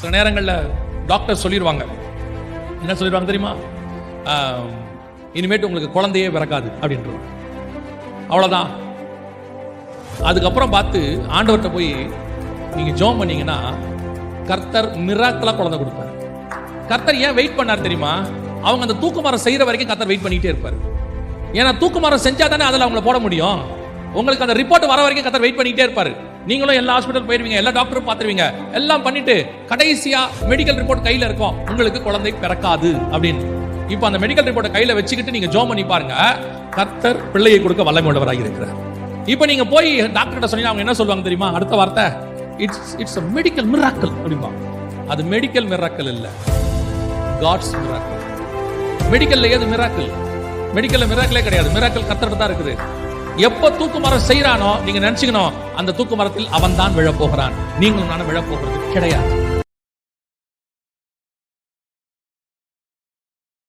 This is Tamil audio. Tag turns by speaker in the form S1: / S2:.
S1: சில நேரங்களில் டாக்டர் சொல்லிடுவாங்க என்ன சொல்லிடுவாங்க தெரியுமா? இனிமேட்டு உங்களுக்கு குழந்தையே பிறக்காது அப்படின்றாங்க. அவ்வளோதான் அதுக்கப்புறம் பார்த்து ஆண்டவர்கிட்ட போய் நீங்கள் ஜோம் பண்ணீங்கன்னா கர்த்தர் மிராக்கலாக குழந்தை கொடுப்பார். கர்த்தர் ஏன் வெயிட் பண்ணார் தெரியுமா? அவங்க அந்த தூக்குமரம் செய்கிற வரைக்கும் கர்த்தர் வெயிட் பண்ணிகிட்டே இருப்பார். ஏன்னா தூக்குமரம் செஞ்சால் தானே அதில் அவங்கள போட முடியும். உங்களுக்கு அந்த ரிப்போர்ட் வர வரைக்கும் கத்தர் வெயிட் பண்ணிக்கிட்டே இருப்பார். நீங்களும் எல்லா ஹாஸ்பிட்டல் போயிருவீங்க எல்லா டாக்டரும் பார்த்துருவீங்க. எல்லாம் பண்ணிட்டு கடைசியா மெடிக்கல் ரிப்போர்ட் கையில இருக்கும். உங்களுக்கு குழந்தை பிறக்காது அப்படின்னு. இப்போ அந்த மெடிக்கல் ரிப்போர்ட்டை கையில வச்சுக்கிட்டு நீங்க ஜோம் பண்ணி பாருங்க. கத்தர் பிள்ளையை கொடுக்க வல்லமை உள்ளவராக இருக்கிறார். இப்போ நீங்க போய் டாக்டர்கிட்ட சொன்னீங்க அவங்க என்ன சொல்லுவாங்க தெரியுமா? அடுத்த வார்த்தை it's it's uh medical miracle அப்படிம்பா அது மெடிக்கல் மிராக்கல் இல்ல. காட்ஸ் மிராக்கல் மெடிக்கல்ல ஏது மிராக்கல் மெடிக்கல்ல மிராக்கலே கிடையாது. மிராக்கல் கத்தர்கிட்ட தான் இருக்குது. எப்ப தூக்கு மரம் செய்யறானோ நீங்க நினைச்சுக்கணும் அந்த தூக்கு மரத்தில் அவன் தான் விழப்போகிறான். நீங்களும் நானும் விழப்போகிறது கிடையாது.